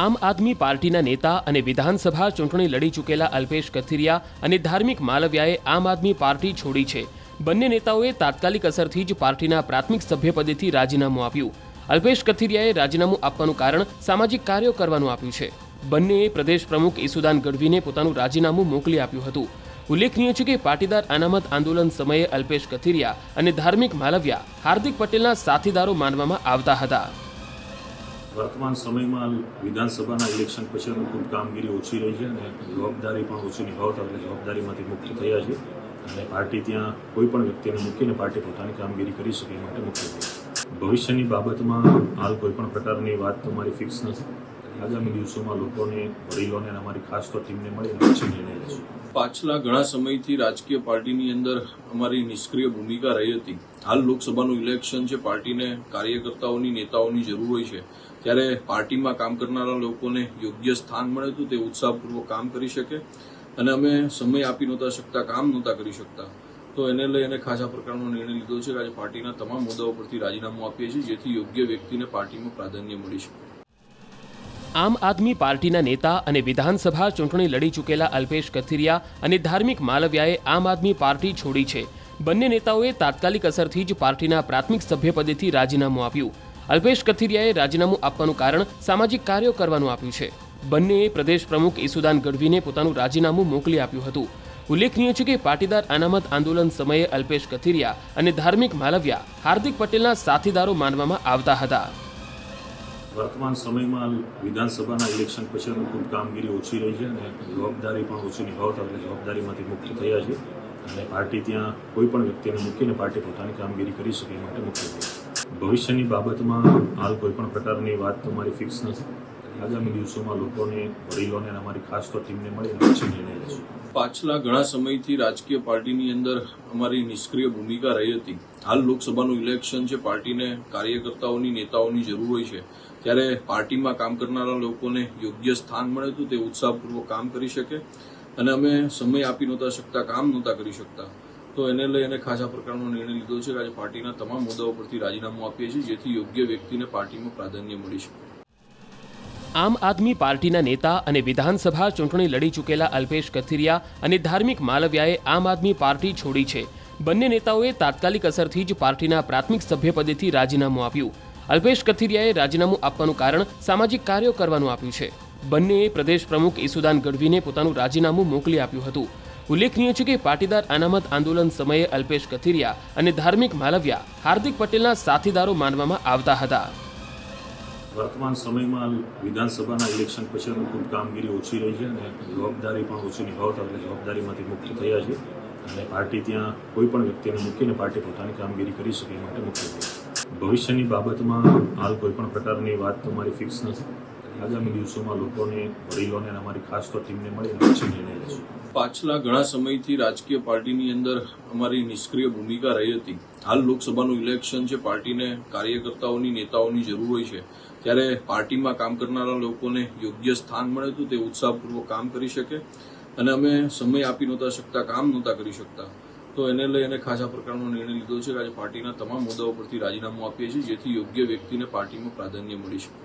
આમ આદમી પાર્ટીના નેતા અને વિધાનસભા ચૂંટણી લડી ચૂકેલા અલ્પેશ કથિરિયા અને ધાર્મિક માલવિયાએ આમ આદમી પાર્ટી છોડી છે. બંને નેતાઓએ તાત્કાલિક અસરથી જ પાર્ટીના પ્રાથમિક સભ્યપદેથી રાજીનામું આપ્યું. અલ્પેશ કથિરિયાએ રાજીનામું આપવાનું કારણ સામાજિક કાર્યો કરવાનું આપ્યું છે. બંનેએ પ્રદેશ પ્રમુખ ઈસુદાન ગઢવીને પોતાનું રાજીનામું મોકલી આપ્યું હતું. ઉલ્લેખનીય છે કે પાટીદાર અનામત આંદોલન સમયે અલ્પેશ કથિરિયા અને ધાર્મિક માલવિયા હાર્દિક પટેલના સાથીદારો માનવામાં આવતા હતા. વર્તમાન સમયમાં વિધાનસભાના ઇલેક્શન પછી અમે ખૂબ કામગીરી ઓછી રહી છે અને જવાબદારી પણ ઓછી નિભાવતા એટલે જવાબદારીમાંથી મુક્ત થયા છે. અને પાર્ટી ત્યાં કોઈ પણ વ્યક્તિને મૂકીને પાર્ટી પોતાની કામગીરી કરી શકે એ માટે મુક્ત થઈ ભવિષ્યની બાબતમાં હાલ કોઈ પણ પ્રકારની વાત તમારી ફિક્સ નથી. આગામી દિવસોમાં લોકોને, વડીલોને અને અમારી ખાસ તો ટીમને મળીને પછી નિર્ણય લઈશું. પાછલા ઘણા સમયથી રાજકીય પાર્ટીની અંદર અમારી નિષ્ક્રિય ભૂમિકા રહી હતી. હાલ લોકસભાનું ઇલેક્શન છે, પાર્ટીને કાર્યકર્તાઓની, નેતાઓની જરૂર હોય છે. ત્યારે પાર્ટીમાં કામ કરનારા લોકોને યોગ્ય સ્થાન મળે તો તે ઉત્સાહપૂર્વક કામ કરી શકે અને અમે સમય આપી નહોતા શકતા, કામ નહોતા કરી શકતા. તો એને લઈ અને ખાસ પ્રકારનો નિર્ણય લીધો છે કે આજે પાર્ટીના તમામ મુદ્દાઓ પરથી રાજીનામું આપીએ છીએ, જેથી યોગ્ય વ્યક્તિને પાર્ટીમાં પ્રાધાન્ય મળી શકે. આમ આદમી પાર્ટીના નેતા અને વિધાનસભા ચૂંટણી લડી ચૂકેલા અલ્પેશ કથિરિયા અને ધાર્મિક માલવિયાએ આમ આદમી પાર્ટી છોડી છે. બંને નેતાઓએ તાત્કાલિક અસરથી જ પાર્ટીના પ્રાથમિક સભ્યપદેથી રાજીનામું આપ્યું. અલ્પેશ કથિરિયાએ રાજીનામું આપવાનું કારણ સામાજિક કાર્યો કરવાનું આપ્યું છે. બંનેએ પ્રદેશ પ્રમુખ ઈસુદાન ગઢવીને પોતાનું રાજીનામું મોકલી આપ્યું હતું. ઉલ્લેખનીય છે કે પાટીદાર અનામત આંદોલન સમયે અલ્પેશ કથિરિયા અને ધાર્મિક માલવિયા હાર્દિક પટેલના સાથીદારો માનવામાં આવતા હતા. વર્તમાન સમયમાં વિધાનસભાના ઇલેક્શન પછી અમે ખૂબ કામગીરી ઓછી રહી છે અને જવાબદારી પણ ઓછી નિભાવતા એટલે જવાબદારીમાંથી મુક્ત થયા છે. અને પાર્ટી ત્યાં કોઈ પણ વ્યક્તિને મૂકીને પાર્ટી પોતાની કામગીરી કરી શકે એ માટે મુક્ત થઈ ભવિષ્યની બાબતમાં હાલ કોઈ પણ પ્રકારની વાત તમારી ફિક્સ નથી. આગામી દિવસોમાં લોકોને, વડીલોને અને અમારી ખાસ તો ટીમને મળીને પછી નિર્ણય લઈશું પાછલા ઘણા સમયથી રાજકીય પાર્ટીની અંદર અમારી નિષ્ક્રિય ભૂમિકા રહી હતી. હાલ લોકસભાનું ઇલેક્શન છે, પાર્ટીને કાર્યકર્તાઓની, નેતાઓની જરૂર હોય છે. ત્યારે પાર્ટીમાં કામ કરનારા લોકોને યોગ્ય સ્થાન મળે તો તે ઉત્સાહપૂર્વક કામ કરી શકે અને અમે સમય આપી નહોતા શકતા, કામ નહોતા કરી શકતા. તો એને લઈ અને ખાસ પ્રકારનો નિર્ણય લીધો છે કે આજે પાર્ટીના તમામ મુદ્દાઓ પરથી રાજીનામું આપીએ છીએ, જેથી યોગ્ય વ્યક્તિને પાર્ટીમાં પ્રાધાન્ય મળી શકે. આમ આદમી પાર્ટીના નેતા અને વિધાનસભા ચૂંટણી લડી ચૂકેલા અલ્પેશ કથિરિયા અને ધાર્મિક માલવિયાએ આમ આદમી પાર્ટી છોડી છે. બંને નેતાઓએ તાત્કાલિક અસરથી જ પાર્ટીના પ્રાથમિક સભ્યપદેથી રાજીનામું આપ્યું. અલ્પેશ કથિરિયાએ રાજીનામું આપવાનું કારણ સામાજિક કાર્યો કરવાનું આપ્યું છે. બંનેએ પ્રદેશ પ્રમુખ ઈસુદાન ગઢવીને પોતાનું રાજીનામું મોકલી આપ્યું હતું. ઉલ્લેખનીય છે કે પાટીદાર અનામત આંદોલન સમયે અલ્પેશ કથિરિયા અને ધાર્મિક માલવિયા હાર્દિક પટેલના સાથીદારો માનવામાં આવતા હતા. વર્તમાન સમયમાં વિધાનસભાના ઇલેક્શન પછી ખૂબ કામગીરી ઓછી રહી છે અને જવાબદારી પણ ઓછી નિભાવતા એટલે જવાબદારીમાંથી મુક્ત થયા છે. અને પાર્ટી ત્યાં કોઈ પણ વ્યક્તિને મૂકીને પાર્ટી પોતાની કામગીરી કરી શકે માટે મુક્ત થઈ ભવિષ્યની બાબતમાં હાલ કોઈ પણ પ્રકારની વાત તમારી ફિક્સ નથી. આગામી દિવસોમાં લોકોને, વડીલોને અને અમારી ખાસ તો ટીમને મળીને પછી નિર્ણય લઈશું પાછલા ઘણા સમયથી રાજકીય પાર્ટીની અંદર અમારી નિષ્ક્રિય ભૂમિકા રહી હતી. હાલ લોકસભાનું ઇલેક્શન છે, પાર્ટીને કાર્યકર્તાઓની, નેતાઓની જરૂર હોય છે. ત્યારે પાર્ટીમાં કામ કરનારા લોકોને યોગ્ય સ્થાન મળે તો તે ઉત્સાહપૂર્વક કામ કરી શકે અને અમે સમય આપી નહોતા શકતા, કામ નહોતા કરી શકતા. તો એને લઈ અને ખાસા પ્રકારનો નિર્ણય લીધો છે કે આજે પાર્ટીના તમામ મુદ્દાઓ પરથી રાજીનામું આપીએ છીએ જેથી યોગ્ય વ્યક્તિને પાર્ટીમાં પ્રાધાન્ય મળી શકે.